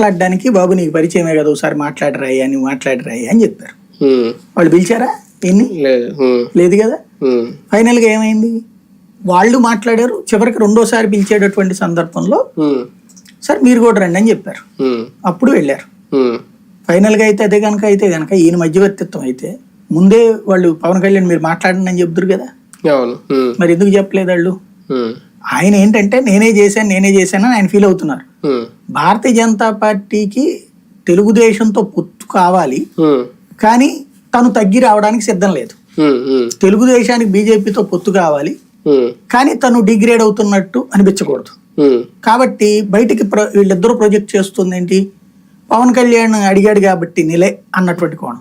మాట్లాడడానికి బాబు నీకు పరిచయమే కదా ఒకసారి మాట్లాడరాయి అని మాట్లాడరాయి అని చెప్పారు. వాళ్ళు పిలిచారా? ఎన్ని? లేదు. కదా? ఉమ్, ఫైనల్గా ఏమైంది? వాళ్ళు మాట్లాడారు చివరికి రెండోసారి పిలిచేటటువంటి సందర్భంలో సార్ మీరు కూడా రండి అని చెప్పారు. అప్పుడు వెళ్ళారు. ఉమ్, ఫైనల్గా అయితే అదే కనుక అయితే కనుక ఈయన మధ్యవర్తిత్వం అయితే ముందే వాళ్ళు పవన్ కళ్యాణ్ మీరు మాట్లాడండి అని చెప్తురు కదా? మరి ఎందుకు చెప్పలేదు వాళ్ళు? ఆయన ఏంటంటే నేనే చేశాను నేనే చేశాను అని ఆయన ఫీల్ అవుతున్నారు. భారతీయ జనతా పార్టీకి తెలుగుదేశంతో పొత్తు కావాలి. కానీ తను తగ్గి రావడానికి సిద్ధం లేదు. తెలుగుదేశానికి బీజేపీతో పొత్తు కావాలి. కానీ తను డిగ్రేడ్ అవుతున్నట్టు అనిపించకూడదు. కాబట్టి బయటికి ప్ర- వీళ్ళిద్దరూ ప్రొజెక్ట్ చేస్తుంది ఏంటి? పవన్ కళ్యాణ్ అడిగాడు కాబట్టి నిలే అన్నటువంటి కోణం.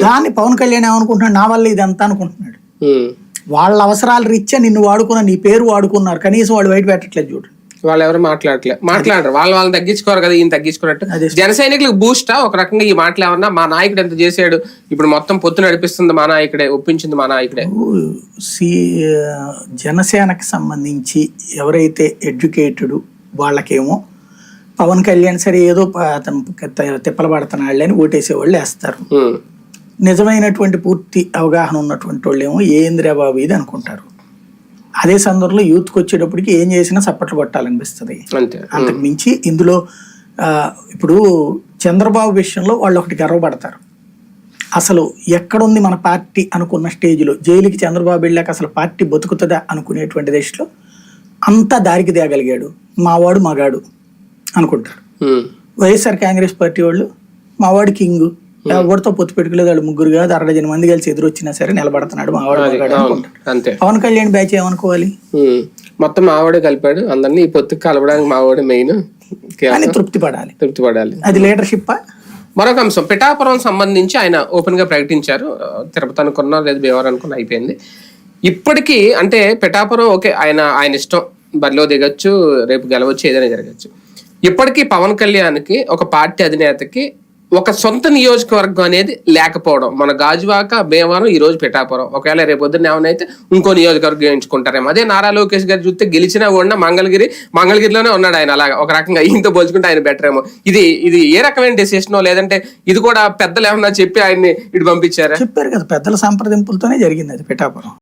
దాన్ని పవన్ కళ్యాణ్ ఏమనుకుంటున్నాడు? నా వల్ల ఇదంతా అనుకుంటున్నాడు. ఉమ్. వాళ్ళ అవసరాలు రీత్యా నిన్ను వాడుకున్న నీ పేరు వాడుకున్నారు. కనీసం వాళ్ళు బయట పెట్టట్లేదు చూడు. వాళ్ళు ఎవరు మాట్లాడట్లే. మాట్లాడరు. వాళ్ళు వాళ్ళని తగ్గించుకోరు కదా ఈయన తగ్గించుకున్నట్టు. జన సైనికులకు బూస్టా ఒక రకంగా ఈ మాటలు ఏమన్నా మా నాయకుడు ఎంత చేశాడు? ఇప్పుడు మొత్తం పొత్తు నడిపిస్తుంది మా నాయకుడే ఒప్పించింది మా నాయకుడే. సి జనసేనకి సంబంధించి ఎవరైతే ఎడ్యుకేటెడ్ వాళ్ళకేమో పవన్ కళ్యాణ్ సరే ఏదో తిప్పలు పడుతున్నాళ్ళే అని ఓటేసే వాళ్ళు వేస్తారు. నిజమైనటువంటి పూర్తి అవగాహన ఉన్నటువంటి వాళ్ళు ఏమో ఏంద్రా బాబు ఇది అనుకుంటారు. అదే సందర్భంలో యూత్కి వచ్చేటప్పటికి ఏం చేసినా చప్పట్లు కొట్టాలనిపిస్తుంది అంతే. అంతకు మించి ఇందులో ఇప్పుడు చంద్రబాబు విషయంలో వాళ్ళు ఒకటి గర్వపడతారు. అసలు ఎక్కడుంది మన పార్టీ అనుకున్న స్టేజ్లో? జైలుకి చంద్రబాబు వెళ్ళాక అసలు పార్టీ బతుకుతుందా అనుకునేటువంటి దశలో అంతా దారికి తేగలిగాడు మావాడు మగాడు అనుకుంటారు. వైఎస్ఆర్ కాంగ్రెస్ పార్టీ వాళ్ళు మావాడు కింగ్. ఎవరితో పొత్తు పెట్టుకోలేదు వాళ్ళు ముగ్గురు కాదు అరడజన మంది కలిసి ఎదురొచ్చినా సరే నిలబడుతున్నాడు మావాడు అంతే. పవన్ కళ్యాణ్ బ్యాచ్ ఏమనుకోవాలి? మొత్తం మావాడే కలిపాడు అందరినీ ఈ పొత్తుకు కలపడానికి మావాడే మెయిన్. అని తృప్తి పడాలి. తృప్తి పడాలి అది లీడర్షిప్ మరొక అంశం పిఠాపురం సంబంధించి ఆయన ఓపెన్గా ప్రకటించారు తిరుపతి అనుకున్నా లేదు భీమవరం అనుకున్నా అయిపోయింది. ఇప్పటికీ అంటే పిఠాపురం ఓకే ఆయన ఆయన ఇష్టం. బరిలో దిగొచ్చు రేపు గెలవచ్చు ఏదైనా జరగచ్చు. ఇప్పటికీ పవన్ కళ్యాణ్కి ఒక పార్టీ అధినేతకి ఒక సొంత నియోజకవర్గం అనేది లేకపోవడం. మన గాజువాక భీమవరం ఈ రోజు పిఠాపురం. ఒకవేళ రేపు పొద్దున్న ఏమైనా ఇంకో నియోజకవర్గం ఎంచుకుంటారేమో. అదే నారా లోకేష్ గారు చూస్తే గెలిచినా కూడా మంగళగిరి మంగళగిరిలోనే ఉన్నాడు ఆయన అలాగా. ఒక రకంగా ఈయనతో పోల్చుకుంటే ఆయన బెటర్ ఏమో ఇది ఇది ఏ రకమైన డెసిషనో లేదంటే ఇది కూడా పెద్దలు ఏమన్నా చెప్పి ఆయన్ని ఇటు పంపించారా? చెప్పారు కదా పెద్దల సంప్రదింపులతోనే జరిగింది అది పిఠాపురం.